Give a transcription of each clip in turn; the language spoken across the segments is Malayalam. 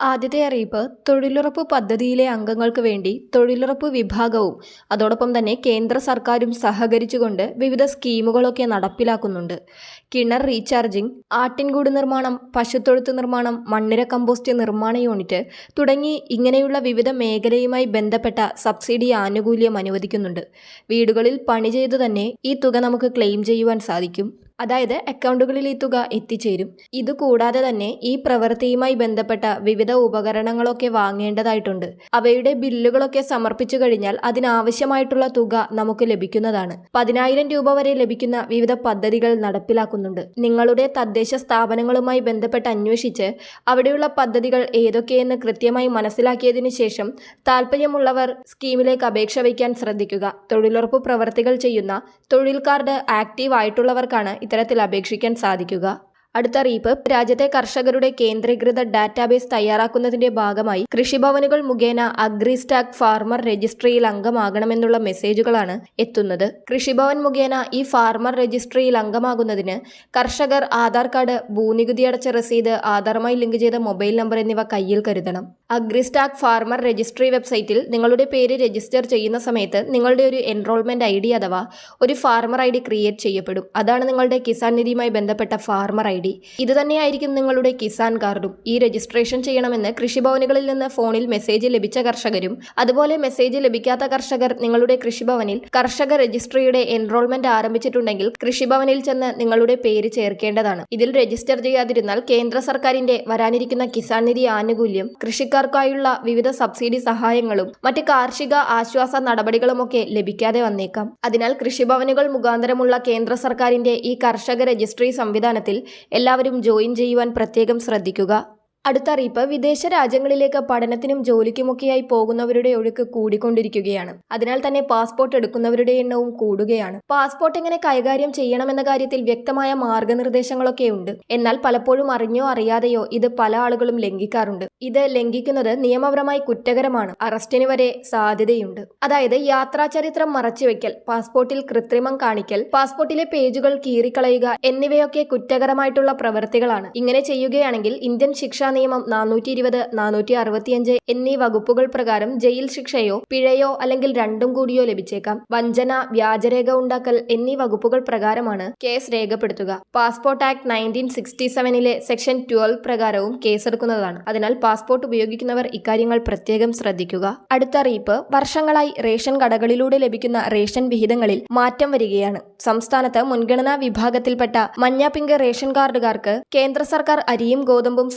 ആദ്യത്തെ അറിയിപ്പ് തൊഴിലുറപ്പ് പദ്ധതിയിലെ അംഗങ്ങൾക്ക് വേണ്ടി തൊഴിലുറപ്പ് വിഭാഗവും അതോടൊപ്പം തന്നെ കേന്ദ്ര സർക്കാരും സഹകരിച്ചുകൊണ്ട് വിവിധ സ്കീമുകളൊക്കെ നടപ്പിലാക്കുന്നുണ്ട്. കിണർ റീചാർജിംഗ് ആട്ടിൻകൂട് നിർമ്മാണം പശുത്തൊഴുത്ത് നിർമ്മാണം മണ്ണിര കമ്പോസ്റ്റ് നിർമ്മാണ യൂണിറ്റ് തുടങ്ങി ഇങ്ങനെയുള്ള വിവിധ മേഖലയുമായി ബന്ധപ്പെട്ട സബ്സിഡി ആനുകൂല്യം അനുവദിക്കുന്നുണ്ട്. വീടുകളിൽ പണി ചെയ്തു തന്നെ ഈ തുക നമുക്ക് ക്ലെയിം ചെയ്യുവാൻ സാധിക്കും. അതായത് അക്കൗണ്ടുകളിൽ ഈ തുക എത്തിച്ചേരും. ഇതുകൂടാതെ തന്നെ ഈ പ്രവൃത്തിയുമായി ബന്ധപ്പെട്ട വിവിധ ഉപകരണങ്ങളൊക്കെ വാങ്ങേണ്ടതായിട്ടുണ്ട്. അവയുടെ ബില്ലുകളൊക്കെ സമർപ്പിച്ചു കഴിഞ്ഞാൽ അതിനാവശ്യമായിട്ടുള്ള തുക നമുക്ക് ലഭിക്കുന്നതാണ്. പതിനായിരം രൂപ വരെ ലഭിക്കുന്ന വിവിധ പദ്ധതികൾ നടപ്പിലാക്കുന്നുണ്ട്. നിങ്ങളുടെ തദ്ദേശ സ്ഥാപനങ്ങളുമായി ബന്ധപ്പെട്ട് അന്വേഷിച്ച് അവിടെയുള്ള പദ്ധതികൾ ഏതൊക്കെയെന്ന് കൃത്യമായി മനസ്സിലാക്കിയതിനു ശേഷം താല്പര്യമുള്ളവർ സ്കീമിലേക്ക് അപേക്ഷ വയ്ക്കാൻ ശ്രദ്ധിക്കുക. തൊഴിലുറപ്പ് പ്രവർത്തികൾ ചെയ്യുന്ന തൊഴിൽ കാർഡ് ആക്റ്റീവ് ആയിട്ടുള്ളവർക്കാണ് ഇത്തരത്തിൽ അപേക്ഷിക്കാൻ സാധിക്കുക. അടുത്ത അറിയിപ്പ് രാജ്യത്തെ കർഷകരുടെ കേന്ദ്രീകൃത ഡാറ്റാബേസ് തയ്യാറാക്കുന്നതിന്റെ ഭാഗമായി കൃഷിഭവനുകൾ മുഖേന അഗ്രിസ്റ്റാക് ഫാർമർ രജിസ്ട്രിയിൽ അംഗമാകണമെന്നുള്ള മെസ്സേജുകളാണ് എത്തുന്നത്. കൃഷിഭവൻ മുഖേന ഈ ഫാർമർ രജിസ്ട്രിയിൽ അംഗമാകുന്നതിന് കർഷകർ ആധാർ കാർഡ് ഭൂനികുതി അടച്ച രസീത് ആധാറുമായി ലിങ്ക് ചെയ്ത മൊബൈൽ നമ്പർ എന്നിവ കയ്യിൽ കരുതണം. അഗ്രിസ്റ്റാക്ക് ഫാർമർ രജിസ്ട്രി വെബ്സൈറ്റിൽ നിങ്ങളുടെ പേര് രജിസ്റ്റർ ചെയ്യുന്ന സമയത്ത് നിങ്ങളുടെ ഒരു എൻറോൾമെന്റ് ഐ ഡി അഥവാ ഒരു ഫാർമർ ഐ ഡി ക്രിയേറ്റ് ചെയ്യപ്പെടും. അതാണ് നിങ്ങളുടെ കിസാൻ നിധിയുമായി ബന്ധപ്പെട്ട ഫാർമർ ഐ ഡി ഇത് തന്നെയായിരിക്കും നിങ്ങളുടെ കിസാൻ കാർഡും. ഈ രജിസ്ട്രേഷൻ ചെയ്യണമെന്ന് കൃഷിഭവനുകളിൽ നിന്ന് ഫോണിൽ മെസ്സേജ് ലഭിച്ച കർഷകരും അതുപോലെ മെസ്സേജ് ലഭിക്കാത്ത കർഷകർ നിങ്ങളുടെ കൃഷിഭവനിൽ കർഷക രജിസ്ട്രിയുടെ എൻറോൾമെന്റ് ആരംഭിച്ചിട്ടുണ്ടെങ്കിൽ കൃഷിഭവനിൽ ചെന്ന് നിങ്ങളുടെ പേര് ചേർക്കേണ്ടതാണ്. ഇതിൽ രജിസ്റ്റർ ചെയ്യാതിരുന്നാൽ കേന്ദ്ര സർക്കാരിന്റെ വരാനിരിക്കുന്ന കിസാൻ നിധി ആനുകൂല്യം കൃഷിക്കാർക്കായുള്ള വിവിധ സബ്സിഡി സഹായങ്ങളും മറ്റ് കാർഷിക ആശ്വാസ നടപടികളുമൊക്കെ ലഭിക്കാതെ വന്നേക്കാം. അതിനാൽ കൃഷിഭവനുകൾ മുഖാന്തരമുള്ള കേന്ദ്ര സർക്കാരിന്റെ ഈ കർഷക രജിസ്ട്രി സംവിധാനത്തിൽ എല്ലാവരും ജോയിൻ ചെയ്യുവാൻ പ്രത്യേകം ശ്രദ്ധിക്കുക. അടുത്ത അറിയിപ്പ് വിദേശ രാജ്യങ്ങളിലേക്ക് പഠനത്തിനും ജോലിക്കുമൊക്കെയായി പോകുന്നവരുടെ ഒഴുക്ക് കൂടിക്കൊണ്ടിരിക്കുകയാണ്. അതിനാൽ തന്നെ പാസ്പോർട്ട് എടുക്കുന്നവരുടെ എണ്ണവും കൂടുകയാണ്. പാസ്പോർട്ട് എങ്ങനെ കൈകാര്യം ചെയ്യണമെന്ന കാര്യത്തിൽ വ്യക്തമായ മാർഗനിർദ്ദേശങ്ങളൊക്കെ ഉണ്ട്. എന്നാൽ പലപ്പോഴും അറിഞ്ഞോ അറിയാതെയോ ഇത് പല ആളുകളും ലംഘിക്കാറുണ്ട്. ഇത് ലംഘിക്കുന്നത് നിയമപരമായി കുറ്റകരമാണ്. അറസ്റ്റിന് വരെ സാധ്യതയുണ്ട്. അതായത് യാത്രാചരിത്രം മറച്ചുവെക്കൽ പാസ്പോർട്ടിൽ കൃത്രിമം കാണിക്കൽ പാസ്പോർട്ടിലെ പേജുകൾ കീറിക്കളയുക എന്നിവയൊക്കെ കുറ്റകരമായിട്ടുള്ള പ്രവൃത്തികളാണ്. ഇങ്ങനെ ചെയ്യുകയാണെങ്കിൽ ഇന്ത്യൻ ശിക്ഷാ നിയമം നാനൂറ്റി ഇരുപത് നാനൂറ്റി അറുപത്തിയഞ്ച് എന്നീ വകുപ്പുകൾ പ്രകാരം ജയിൽ ശിക്ഷയോ പിഴയോ അല്ലെങ്കിൽ രണ്ടും കൂടിയോ ലഭിച്ചേക്കാം. വഞ്ചന വ്യാജരേഖ ഉണ്ടാക്കൽ എന്നീ വകുപ്പുകൾ പ്രകാരമാണ് കേസ് രേഖപ്പെടുത്തുക. പാസ്പോർട്ട് ആക്ട് നയന്റീൻ സിക്സ്റ്റി സെവനിലെ സെക്ഷൻ ട്വൽവ് പ്രകാരവും കേസെടുക്കുന്നതാണ്. അതിനാൽ പാസ്പോർട്ട് ഉപയോഗിക്കുന്നവർ ഇക്കാര്യങ്ങൾ പ്രത്യേകം ശ്രദ്ധിക്കുക. അടുത്ത അറിയിപ്പ് വർഷങ്ങളായി റേഷൻ കടകളിലൂടെ ലഭിക്കുന്ന റേഷൻ വിഹിതങ്ങളിൽ മാറ്റം വരികയാണ്. സംസ്ഥാനത്ത് മുൻഗണനാ വിഭാഗത്തിൽപ്പെട്ട മഞ്ഞ പിങ്ക് റേഷൻ കാർഡുകാർക്ക് കേന്ദ്ര സർക്കാർ അരിയും ഗോതമ്പും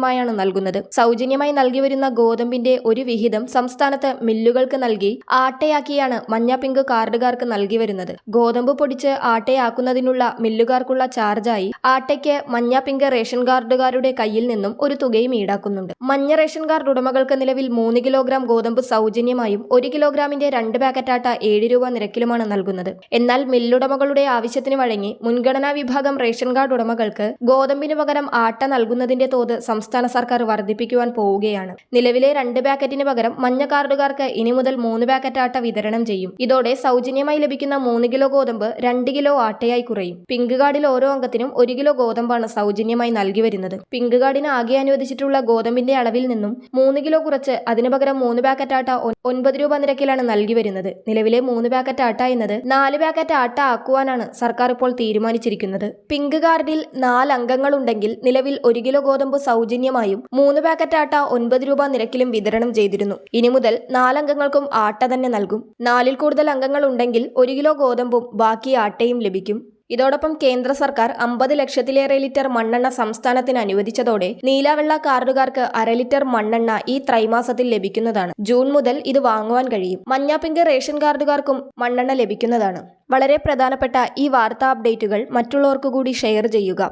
സൗജന്യമായാണ് നൽകുന്നത്. സൗജന്യമായി നൽകി വരുന്ന ഗോതമ്പിന്റെ ഒരു വിഹിതം സംസ്ഥാനത്ത് മില്ലുകൾക്ക് നൽകി ആട്ടയാക്കിയാണ് മഞ്ഞ പിങ്ക് കാർഡുകാർക്ക് നൽകി വരുന്നത് ഗോതമ്പ് പൊടിച്ച് ആട്ടയാക്കുന്നതിനുള്ള മില്ലുകാർക്കുള്ള ചാർജായി ആട്ടയ്ക്ക് മഞ്ഞ പിങ്ക് റേഷൻ കാർഡുകാരുടെ കയ്യിൽ നിന്നും ഒരു തുകയും ഈടാക്കുന്നുണ്ട്. മഞ്ഞ റേഷൻ കാർഡ് ഉടമകൾക്ക് നിലവിൽ മൂന്ന് കിലോഗ്രാം ഗോതമ്പ് സൗജന്യമായും ഒരു കിലോഗ്രാമിന്റെ രണ്ട് പാക്കറ്റ് ആട്ട ഏഴ് രൂപ നിരക്കിലുമാണ് നൽകുന്നത്. എന്നാൽ മില്ലുടമകളുടെ ആവശ്യത്തിന് വഴങ്ങി മുൻഗണനാ വിഭാഗം റേഷൻ കാർഡ് ഉടമകൾക്ക് ഗോതമ്പിന് പകരം ആട്ട നൽകുന്നതിന്റെ തോത് സംസ്ഥാന സർക്കാർ വർദ്ധിപ്പിക്കുവാൻ പോവുകയാണ്. നിലവിലെ രണ്ട് പാക്കറ്റിന് പകരം മഞ്ഞ കാർഡുകാർക്ക് ഇനി മുതൽ മൂന്ന് പാക്കറ്റ് ആട്ട വിതരണം ചെയ്യും. ഇതോടെ സൗജന്യമായി ലഭിക്കുന്ന മൂന്ന് കിലോ ഗോതമ്പ് രണ്ട് കിലോ ആട്ടയായി കുറയും. പിങ്ക് കാർഡിൽ ഓരോ അംഗത്തിനും ഒരു കിലോ ഗോതമ്പാണ് സൗജന്യമായി നൽകി വരുന്നത്. പിങ്ക് കാർഡിന് ആകെ അനുവദിച്ചിട്ടുള്ള ഗോതമ്പിന്റെ അളവിൽ നിന്നും മൂന്ന് കിലോ കുറച്ച് അതിനു പകരം മൂന്ന് പാക്കറ്റ് ആട്ട ഒൻപത് രൂപ നിരക്കിലാണ് നൽകി വരുന്നത്. നിലവിലെ മൂന്ന് പാക്കറ്റ് ആട്ട എന്നത് നാല് പാക്കറ്റ് ആട്ട ആക്കുവാനാണ് സർക്കാർ ഇപ്പോൾ തീരുമാനിച്ചിരിക്കുന്നത്. പിങ്ക് കാർഡിൽ നാല് അംഗങ്ങളുണ്ടെങ്കിൽ നിലവിൽ ഒരു കിലോ ഗോതമ്പ് സൗജന്യമായും മൂന്ന് പാക്കറ്റ് ആട്ട ഒൻപത് രൂപ നിരക്കിലും വിതരണം ചെയ്തിരുന്നു. ഇനി മുതൽ നാലംഗങ്ങൾക്കും ആട്ട തന്നെ നൽകും. നാലിൽ കൂടുതൽ അംഗങ്ങൾ ഉണ്ടെങ്കിൽ ഒരു കിലോ ഗോതമ്പും ബാക്കി ആട്ടയും ലഭിക്കും. ഇതോടൊപ്പം കേന്ദ്ര സർക്കാർ അമ്പത് ലക്ഷത്തിലേറെ ലിറ്റർ മണ്ണെണ്ണ സംസ്ഥാനത്തിന് അനുവദിച്ചതോടെ നീലവെള്ള കാർഡുകാർക്ക് അര ലിറ്റർ മണ്ണെണ്ണ ഈ ത്രൈമാസത്തിൽ ലഭിക്കുന്നതാണ്. ജൂൺ മുതൽ ഇത് വാങ്ങുവാൻ കഴിയും. മഞ്ഞാപ്പിങ്ക് റേഷൻ കാർഡുകാർക്കും മണ്ണെണ്ണ ലഭിക്കുന്നതാണ്. വളരെ പ്രധാനപ്പെട്ട ഈ വാർത്താ അപ്ഡേറ്റുകൾ മറ്റുള്ളവർക്കു കൂടി ഷെയർ ചെയ്യുക.